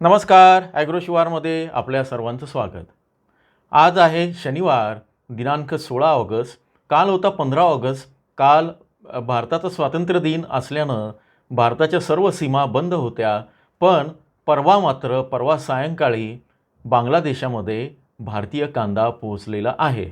नमस्कार ॲग्रोशिवारमध्ये आपल्या सर्वांचं स्वागत. आज आहे शनिवार दिनांक सोळा ऑगस्ट. काल होता पंधरा ऑगस्ट. काल भारताचा स्वातंत्र्य दिन असल्यानं भारताच्या सर्व सीमा बंद होत्या. पण परवा मात्र परवा सायंकाळी बांगलादेशामध्ये भारतीय कांदा पोहोचलेला आहे.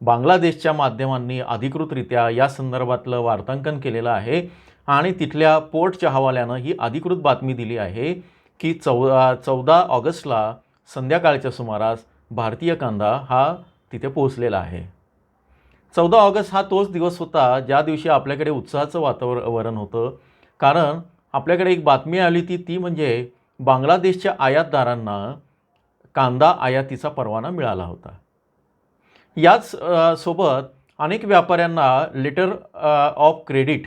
बांगलादेशच्या माध्यमांनी अधिकृतरित्या या संदर्भातलं वार्तांकन केलेलं आहे आणि तिथल्या पोर्टच्या हवाल्यानं ही अधिकृत बातमी दिली आहे. की चौ चौदा ऑगस्टला संध्याकाळच्या सुमारास भारतीय कांदा हा तिथे पोहोचलेला आहे. चौदा ऑगस्ट हा तोच दिवस होता ज्या दिवशी आपल्याकडे उत्साहाचं वातावरण होतं. कारण आपल्याकडे एक बातमी आली ती ती म्हणजे बांगलादेशच्या आयातदारांना कांदा आयातीचा परवाना मिळाला होता. याच सोबत अनेक व्यापाऱ्यांना लेटर ऑफ क्रेडिट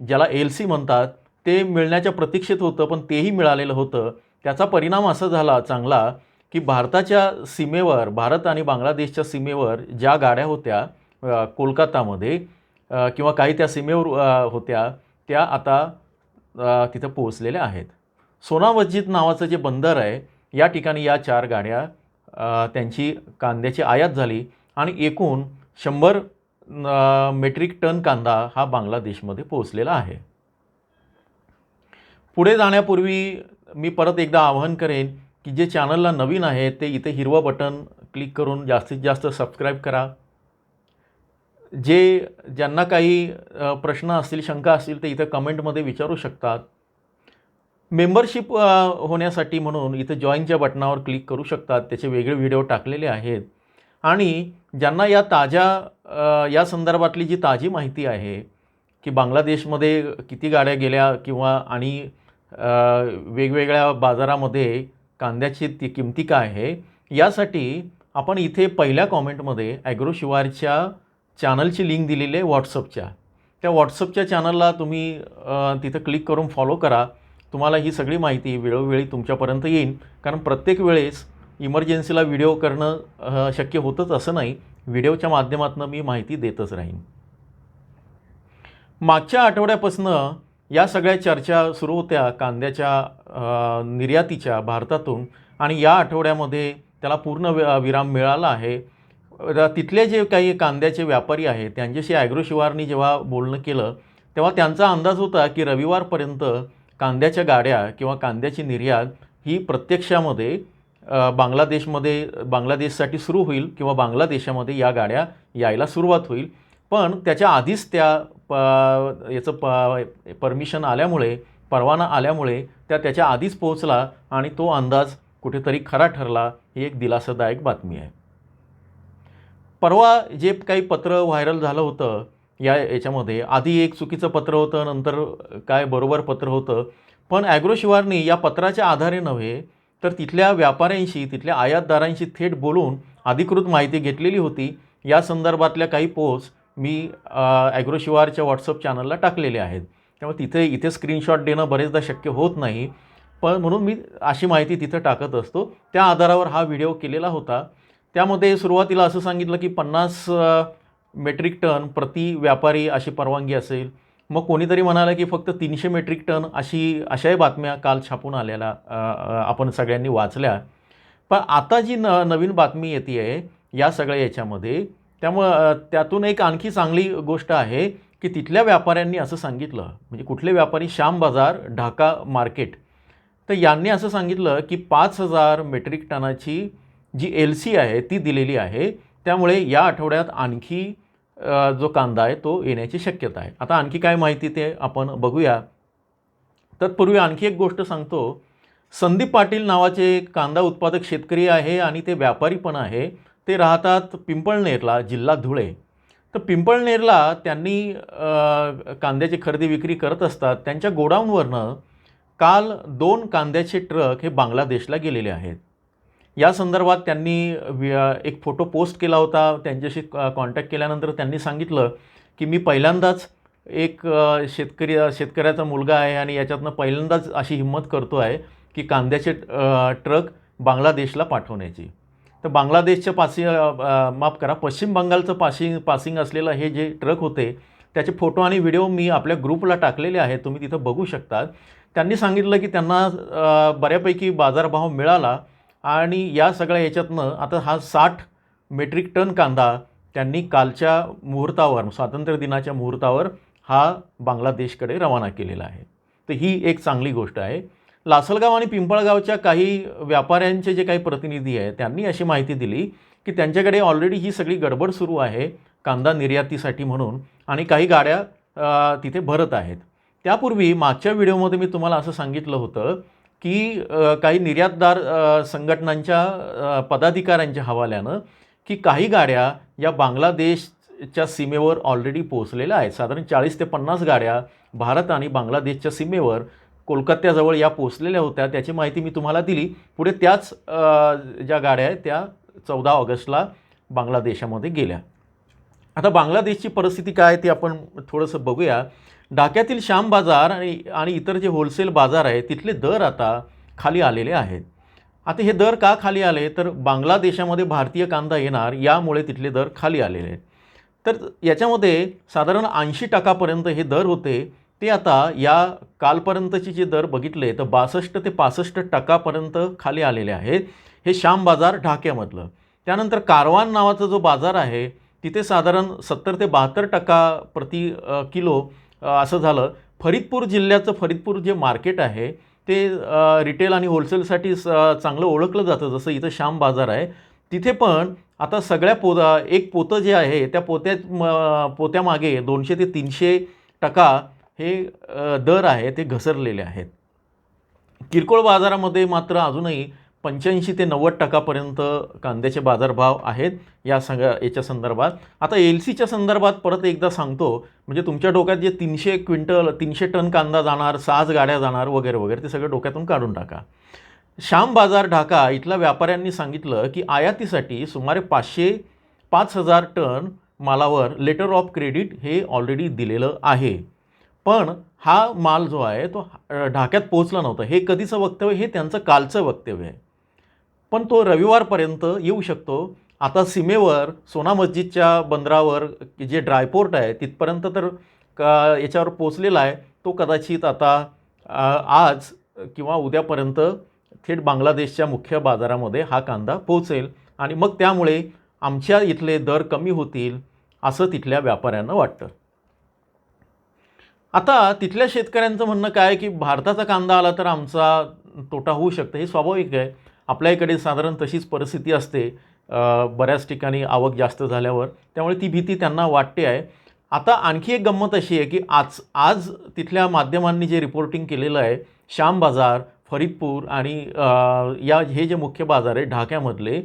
ज्याला एल सी म्हणतात ते मिळण्याच्या प्रतीक्षेत होतं पण तेही मिळालेलं होतं. त्याचा परिणाम असा झाला चांगला की भारताच्या सीमेवर भारत आणि बांगलादेशच्या सीमेवर ज्या गाड्या होत्या कोलकातामध्ये किंवा काही त्या सीमेवर होत्या त्या आता तिथं पोहोचलेल्या आहेत. सोना मस्जिद नावाचं जे बंदर आहे या ठिकाणी या चार गाड्या त्यांची कांद्याची आयात झाली आणि एकूण शंभर मेट्रिक टन कांदा हा बांगलादेशमध्ये पोहोचलेला आहे. पुढे जाण्यापूर्वी मी परत एकदा आवाहन करेन की जे चॅनलला नवीन आहे ते इथे हिरवं बटन क्लिक करून जास्तीत जास्त सबस्क्राईब करा. जे ज्यांना काही प्रश्न असतील शंका असतील ते इथं कमेंटमध्ये विचारू शकतात. मेंबरशिप होण्यासाठी म्हणून इथं जॉईनच्या बटनावर क्लिक करू शकतात. त्याचे वेगळे व्हिडिओ टाकलेले आहेत. आणि ज्यांना या ताज्या या संदर्भातली जी ताजी माहिती आहे की बांगलादेशमध्ये किती गाड्या गेल्या किंवा आणि वेगवेगळ्या बाजारामध्ये कांद्याची ती किमती काय आहे यासाठी आपण इथे पहिल्या कॉमेंटमध्ये ॲग्रो शिवारच्या चॅनलची लिंक दिलेली आहे व्हॉट्सअपच्या त्या व्हॉट्सअपच्या चॅनलला तुम्ही तिथं क्लिक करून फॉलो करा. तुम्हाला ही सगळी माहिती वेळोवेळी तुमच्यापर्यंत येईल कारण प्रत्येक वेळेस इमर्जन्सीला व्हिडिओ करणं शक्य होतंच असं नाही. व्हिडिओच्या माध्यमातून मी माहिती देतच राहीन. मागच्या आठवड्यापासनं या सगळ्या चर्चा सुरू होत्या कांद्याच्या निर्यातीच्या भारतातून आणि या आठवड्यामध्ये त्याला पूर्ण वि- विराम मिळाला आहे. तिथले जे काही कांद्याचे व्यापारी आहेत त्यांच्याशी ॲग्रो शिवारनी जेव्हा बोलणं केलं तेव्हा त्यांचा अंदाज होता की रविवारपर्यंत कांद्याच्या गाड्या किंवा कांद्याची निर्यात ही प्रत्यक्षामध्ये बांगलादेशमध्ये बांगलादेशसाठी सुरू होईल किंवा बांगलादेशामध्ये या गाड्या यायला सुरुवात होईल. पण त्याच्या आधीच त्या प याचं प परमिशन आल्यामुळे परवाना आल्यामुळे त्या त्याच्या आधीच पोहोचला आणि तो अंदाज कुठेतरी खरा ठरला ही एक दिलासादायक बातमी आहे. परवा जे काही पत्र व्हायरल झालं होतं या याच्यामध्ये आधी एक चुकीचं पत्र होतं नंतर काय बरोबर पत्र होतं पण ॲग्रो शिवारनी या पत्राच्या आधारे नव्हे तर तिथल्या व्यापाऱ्यांशी तिथल्या आयातदारांशी थेट बोलून अधिकृत माहिती घेतलेली होती. या संदर्भातल्या काही पोस्ट मी ॲग्रोशिवारच्या व्हॉट्सअप चॅनलला टाकलेले आहेत. त्यामुळे तिथे इथे स्क्रीनशॉट देणं बरेचदा शक्य होत नाही. पण म्हणून मी अशी माहिती तिथं टाकत असतो. त्या आधारावर हा व्हिडिओ केलेला होता. त्यामध्ये सुरुवातीला असं सांगितलं की पन्नास मेट्रिक टन प्रति व्यापारी अशी परवानगी असेल. मग कोणीतरी म्हणाला की फक्त तीनशे मेट्रिक टन अशी अशाही बातम्या काल छापून आलेल्या आपण सगळ्यांनी वाचल्या. पण आता जी न नवीन बातमी येते आहे या सगळ्या याच्यामध्ये त्यामुळं त्यातून एक आणखी चांगली गोष्ट आहे की तिथल्या व्यापाऱ्यांनी असं सांगितलं म्हणजे कुठले व्यापारी श्याम बाजार ढाका मार्केट तर यांनी असं सांगितलं की पाच हजार मेट्रिक टनाची जी एल सी आहे ती दिलेली आहे त्यामुळे या आठवड्यात आणखी जो कांदा आहे तो येण्याची शक्यता आहे. आता आणखी काय माहिती ते आपण बघूया. तत्पूर्वी आणखी एक गोष्ट सांगतो. संदीप पाटील नावाचे एक कांदा उत्पादक शेतकरी आहे आणि ते व्यापारी पण आहे. ते राहतात पिंपळनेरला जिल्हा धुळे. तर पिंपळनेरला त्यांनी कांद्याची खरेदी विक्री करत असतात. त्यांच्या गोडाऊनवरनं काल दोन कांद्याचे ट्रक हे बांगलादेशला गेलेले आहेत. या संदर्भात त्यांनी वि- एक फोटो पोस्ट केला होता. त्यांच्याशी कॉन्टॅक्ट केल्यानंतर त्यांनी सांगितलं की मी पहिल्यांदाच एक शेतकरी शेतकऱ्याचा मुलगा आहे आणि याच्यातनं पहिल्यांदाच अशी हिंमत करतो आहे की कांद्याचे ट्रक बांगलादेशला पाठवण्याची. तर बांगलादेशच्या पासी माफ करा पश्चिम बंगालचं पासिंग पासिंग असलेलं हे जे ट्रक होते त्याचे फोटो आणि व्हिडिओ मी आपल्या ग्रुपला टाकलेले आहेत तुम्ही तिथं बघू शकता त्यांनी सांगितलं की त्यांना बऱ्यापैकी बाजारभाव मिळाला आणि या सगळ्या याच्यातनं आता हा साठ मेट्रिक टन कांदा त्यांनी कालच्या मुहूर्तावर स्वातंत्र्य दिनाच्या मुहूर्तावर हा बांगलादेशकडे रवाना केलेला आहे. तर ही एक चांगली गोष्ट आहे. लासलगाव आणि पिंपळगावच्या काही व्यापाऱ्यांचे जे काही प्रतिनिधी आहेत त्यांनी अशी माहिती दिली की त्यांच्याकडे ऑलरेडी ही सगळी गडबड सुरू आहे कांदा निर्यातीसाठी म्हणून आणि काही गाड्या तिथे भरत आहेत. त्यापूर्वी मागच्या व्हिडिओमध्ये मी तुम्हाला असं सांगितलं होतं की काही निर्यातदार संघटनांच्या पदाधिकाऱ्यांच्या हवाल्यानं की काही गाड्या या बांगलादेशच्या सीमेवर ऑलरेडी पोहोचलेल्या आहेत. साधारण चाळीस ते पन्नास गाड्या भारत आणि बांगलादेशच्या सीमेवर कोलकात्याजवळ या पोचलेल्या होत्या त्याची माहिती मी तुम्हाला दिली. पुढे त्याच ज्या गाड्या आहेत त्या चौदा ऑगस्टला बांगलादेशामध्ये गेल्या. आता बांगलादेशची परिस्थिती काय ती आपण थोडंसं बघूया. ढाक्यातील श्याम बाजार आणि आणि इतर जे होलसेल बाजार आहे तिथले दर आता खाली आलेले आहेत. आता हे दर का खाली आले? तर बांगलादेशामध्ये भारतीय कांदा येणार यामुळे तिथले दर खाली आलेले आहेत. तर याच्यामध्ये साधारण ऐंशी टक्कापर्यंत हे दर होते. ते आता या कालपर्यंतचे जे दर बघितले तर बासष्ट ते पासष्ट टक्कापर्यंत खाली आलेले आहेत. हे श्याम बाजार ढाक्यामधलं. त्यानंतर कारवान नावाचा जो बाजार आहे तिथे साधारण सत्तर ते बहात्तर टक्का प्रति किलो असं झालं. फरीदपूर जिल्ह्याचं फरीदपूर जे मार्केट आहे ते रिटेल आणि होलसेलसाठी स चांगलं ओळखलं जातं जसं इथं श्याम बाजार आहे. तिथे पण आता सगळ्या पो एक पोतं जे आहे त्या पोत्यात म पोत्यामागे दोनशे ते तीनशे टक्का हे दर आहे ते घसरलेले आहेत. किरकोळ बाजारामध्ये मात्र अजूनही पंच्याऐंशी ते नव्वद टक्कापर्यंत कांद्याचे बाजारभाव आहेत या संग याच्या संदर्भात. आता एल सीच्या संदर्भात परत एकदा सांगतो म्हणजे तुमच्या डोक्यात जे तीनशे क्विंटल तीनशे टन कांदा जाणार सहाच गाड्या जाणार वगैरे वगैरे ते सगळं डोक्यातून काढून टाका. श्याम बाजार ढाका इथल्या व्यापाऱ्यांनी सांगितलं की आयातीसाठी सुमारे पाचशे पाच हजार टन मालावर लेटर ऑफ क्रेडिट हे ऑलरेडी दिलेलं आहे. पण हा माल जो आहे तो ढाक्यात पोहोचला नव्हता. हे कधीचं वक्तव्य? हे त्यांचं कालचं वक्तव्य आहे. पण तो रविवारपर्यंत येऊ शकतो. आता सीमेवर सोना मस्जिदच्या बंदरावर जे ड्रायपोर्ट आहे तिथपर्यंत तर का याच्यावर पोचलेला आहे. तो कदाचित आता आज किंवा उद्यापर्यंत थेट बांगलादेशच्या मुख्य बाजारामध्ये हा कांदा पोहोचेल. आणि मग त्यामुळे आमच्या इथले दर कमी होतील असं तिथल्या व्यापाऱ्यांना वाटतं. आता तिथल्या शेतकऱ्यांचं म्हणणं काय की भारताचा कांदा आला तर आमचा तोटा होऊ शकतं हे स्वाभाविक आहे. आपल्या इकडे साधारण तशीच परिस्थिती असते. बऱ्याच ठिकाणी आवक जास्त झाल्यावर. त्यामुळे ती भीती त्यांना वाटते आहे. आता आणखी एक गंमत अशी आहे की आज आज तिथल्या माध्यमांनी जे रिपोर्टिंग केलेलं आहे श्याम बाजार फरीदपूर आणि या हे जे मुख्य बाजार आहे ढाक्यामधले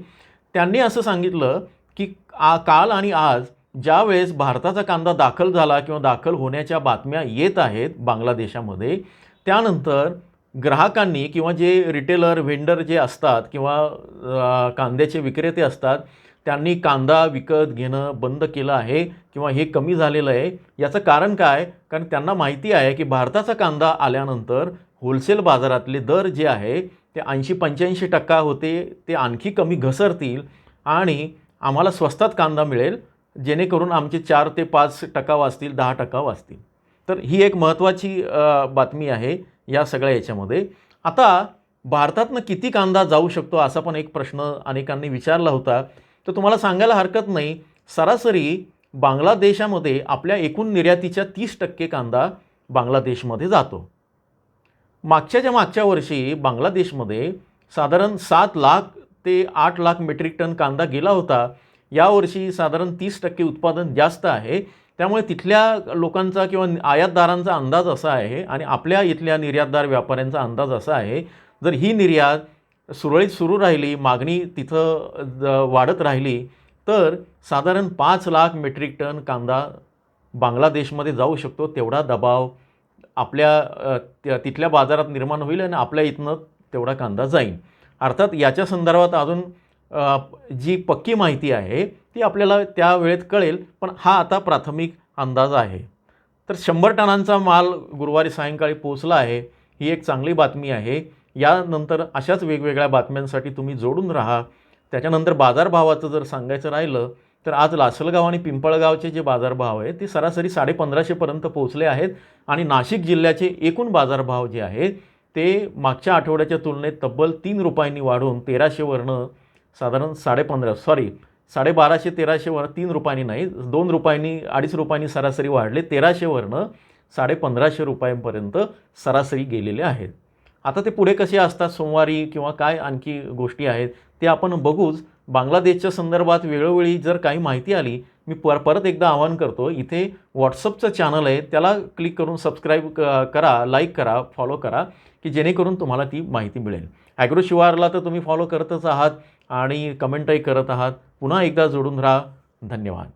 त्यांनी असं सांगितलं की आ काल आणि आज ज्यावेळेस भारताचा कांदा दाखल झाला किंवा दाखल होण्याच्या बातम्या येत आहेत बांगलादेशामध्ये त्यानंतर ग्राहकांनी किंवा जे रिटेलर व्हेंडर जे असतात किंवा कांद्याचे विक्रेते असतात त्यांनी कांदा विकत घेणं बंद केलं आहे किंवा हे कमी झालेलं आहे. याचं कारण काय? कारण त्यांना माहिती आहे की भारताचा कांदा आल्यानंतर होलसेल बाजारातले दर जे आहे ते ऐंशी पंच्याऐंशी टक्का होते ते आणखी कमी घसरतील आणि आम्हाला स्वस्तात कांदा मिळेल. जेणेकरून आमचे चार ते पाच टक्का वाचतील दहा टक्का वाचतील. तर ही एक महत्त्वाची बातमी आहे या सगळ्या याच्यामध्ये. आता भारतातनं किती कांदा जाऊ शकतो असा पण एक प्रश्न अनेकांनी विचारला होता. तर तुम्हाला सांगायला हरकत नाही. सरासरी बांगलादेशामध्ये आपल्या एकूण निर्यातीच्या तीस टक्के कांदा बांगलादेशमध्ये जातो. मागच्याच्या मागच्या वर्षी बांगलादेशमध्ये साधारण सात लाख ते आठ लाख मेट्रिक टन कांदा गेला होता यावर्षी साधारण तीस टक्के उत्पादन जास्त आहे. त्यामुळे तिथल्या लोकांचा किंवा आयातदारांचा अंदाज असा आहे आणि आपल्या इथल्या निर्यातदार व्यापाऱ्यांचा अंदाज असा आहे जर ही निर्यात सुरळीत सुरू राहिली मागणी तिथं वाढत राहिली तर साधारण पाच लाख मेट्रिक टन कांदा बांगलादेशमध्ये जाऊ शकतो. तेवढा दबाव आपल्या त्या- तिथल्या बाजारात निर्माण होईल आणि आपल्या इथनं तेवढा कांदा जाईल. अर्थात याच्या संदर्भात अजून जी पक्की माहिती आहे ती आपल्याला त्या वेळेत कळेल पण हा आता प्राथमिक अंदाज आहे. तर शंभर टनांचा माल गुरुवारी सायंकाळी पोचला आहे ही एक चांगली बातमी आहे. यानंतर अशाच वेगवेगळ्या बातम्यांसाठी तुम्ही जोडून राहा. त्याच्यानंतर बाजारभावाचं जर सांगायचं राहिलं तर आज लासलगाव आणि पिंपळगावचे जे बाजारभाव आहेत ते सरासरी साडेपंधराशेपर्यंत पोहोचले आहेत आणि नाशिक जिल्ह्याचे एकूण बाजारभाव जे आहेत ते मागच्या आठवड्याच्या तुलनेत तब्बल तीन रुपयांनी वाढून तेराशेवरनं साधारण साडेपंधरा सॉरी साडेबाराशे तेराशेवर तीन रुपयांनी नाही दोन रुपयांनी अडीच रुपयांनी सरासरी वाढले तेराशेवरनं साडेपंधराशे रुपयांपर्यंत सरासरी गेलेले आहेत. आता ते पुढे कसे असतात सोमवारी किंवा काय आणखी गोष्टी आहेत ते आपण बघूच. बांगलादेशच्या संदर्भात वेळोवेळी जर काही माहिती आली मी पर परत एकदा आवाहन करतो इथे व्हॉट्सअपचं चॅनल आहे त्याला क्लिक करून सबस्क्राईब क करा लाईक करा फॉलो करा की जेणेकरून तुम्हाला ती माहिती मिळेल. ॲग्रो शिवारला तर तुम्ही फॉलो करतच आहात आणि कमेंटही करत आहात. पुन्हा एकदा जोडून राहा. धन्यवाद.